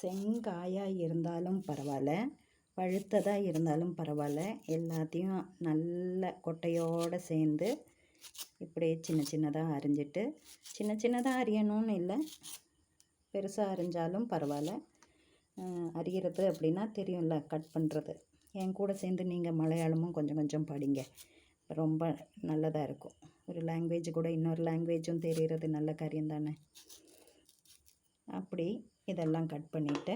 செங்காயாக இருந்தாலும் பரவாயில்ல பழுத்ததாக இருந்தாலும் பரவாயில்ல. எல்லாத்தையும் நல்ல கொட்டையோடு சேர்ந்து இப்படியே சின்ன சின்னதாக அரிஞ்சிட்டு சின்ன சின்னதாக அரியணும்னு இல்லை பெருசாக அரிஞ்சாலும் பரவாயில்ல. அரியிறது அப்படின்னா தெரியும்ல கட் பண்ணுறது என் கூட சேர்ந்து நீங்கள் மலையாளமும் கொஞ்சம் கொஞ்சம் படிங்க. ரொம்ப நல்லதாக இருக்கும். ஒரு லாங்குவேஜ் கூட இன்னொரு லாங்குவேஜும் தெரிகிறது நல்ல காரியம் தானே. அப்படி இதெல்லாம் கட் பண்ணிவிட்டு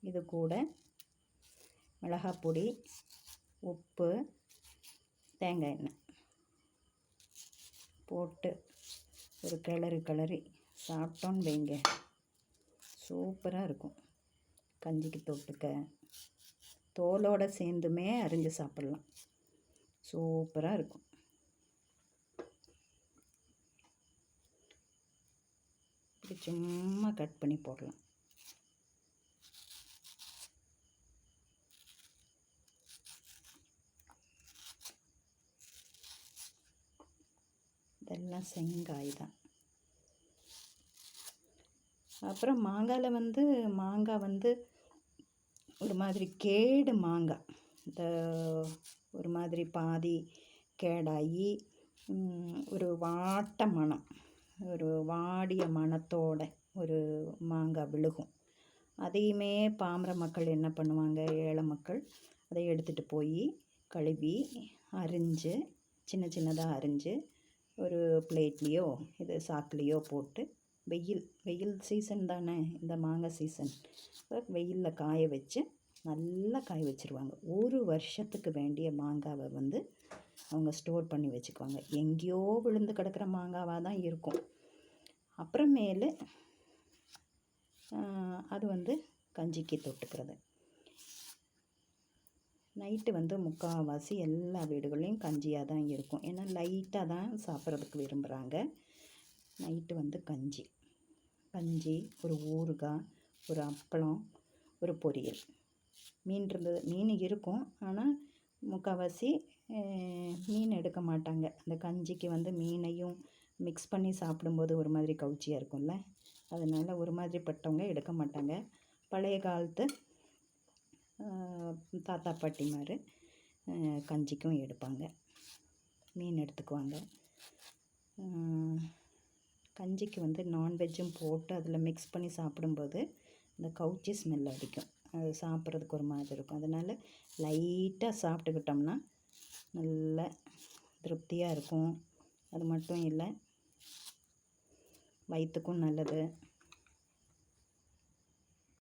இது கூட மிளகாப்பொடி உப்பு தேங்காய் எண்ணெய் போட்டு ஒரு கிளறி கிளறி சாப்பிட்டோன்னு வைங்க. சூப்பராக இருக்கும். கஞ்சிக்கு தொட்டுக்க. தோலோடு சேர்ந்துமே அரிஞ்சு சாப்பிட்லாம். சூப்பராக இருக்கும். இப்படி சும்மா கட் பண்ணி போடலாம். இதெல்லாம் செங்காய் தான். அப்புறம் மாங்காயில் வந்து மாங்காய் வந்து ஒரு மாதிரி கேடு மாங்காய். இந்த ஒரு மாதிரி பாதி கேடாகி ஒரு வாட்ட மணம். ஒரு வாடிய மணத்தோட ஒரு மாங்காய் விழுகும். அதையுமே பாமர மக்கள் என்ன பண்ணுவாங்க? ஏழை மக்கள் அதை எடுத்துகிட்டு போய் கழுவி அரிஞ்சு சின்ன சின்னதாக அரிஞ்சு ஒரு பிளேட்லேயோ இது சாக்குலேயோ போட்டு வெயில் வெயில் சீசன் தானே இந்த மாங்காய் சீசன். வெயிலில் காய வச்சு நல்லா காய வச்சுருவாங்க. ஒரு வருஷத்துக்கு வேண்டிய மாங்காவை வந்து அவங்க ஸ்டோர் பண்ணி வச்சுக்குவாங்க. எங்கேயோ விழுந்து கிடக்கிற மாங்காவாக தான் இருக்கும். அப்புறமேலு அது வந்து கஞ்சிக்கு தொட்டுக்கிறது. நைட்டு வந்து முக்கால்வாசி எல்லா வீடுகள்லேயும் கஞ்சியாக தான் இருக்கும். ஏன்னா லைட்டாக தான் சாப்பிட்றதுக்கு விரும்புகிறாங்க நைட்டு வந்து கஞ்சி. கஞ்சி ஒரு ஊறுகாய் ஒரு அப்பளம் ஒரு பொரியல். மீன் இருந்தது. மீன் இருக்கும். ஆனால் முக்கால்வாசி மீன் எடுக்க மாட்டாங்க. அந்த கஞ்சிக்கு வந்து மீனையும் மிக்ஸ் பண்ணி சாப்பிடும்போது ஒரு மாதிரி கவுச்சியாக இருக்கும்ல. அதனால் ஒரு மாதிரி பட்டவங்க எடுக்க மாட்டாங்க. பழைய காலத்து தாத்தா பாட்டிமார் கஞ்சிக்கும் எடுப்பாங்க. மீன் எடுத்துக்குவாங்க. கஞ்சிக்கு வந்து நான்வெஜ்ஜும் போட்டு அதில் மிக்ஸ் பண்ணி சாப்பிடும்போது இந்த கவுச்சி ஸ்மெல் அடிக்கும். அது சாப்பிட்றதுக்கு ஒரு மாதிரி இருக்கும். அதனால் லைட்டாக சாப்பிட்டுக்கிட்டோம்னா நல்ல திருப்தியாக இருக்கும். அது மட்டும் இல்லை வயிற்றுக்கும் நல்லது.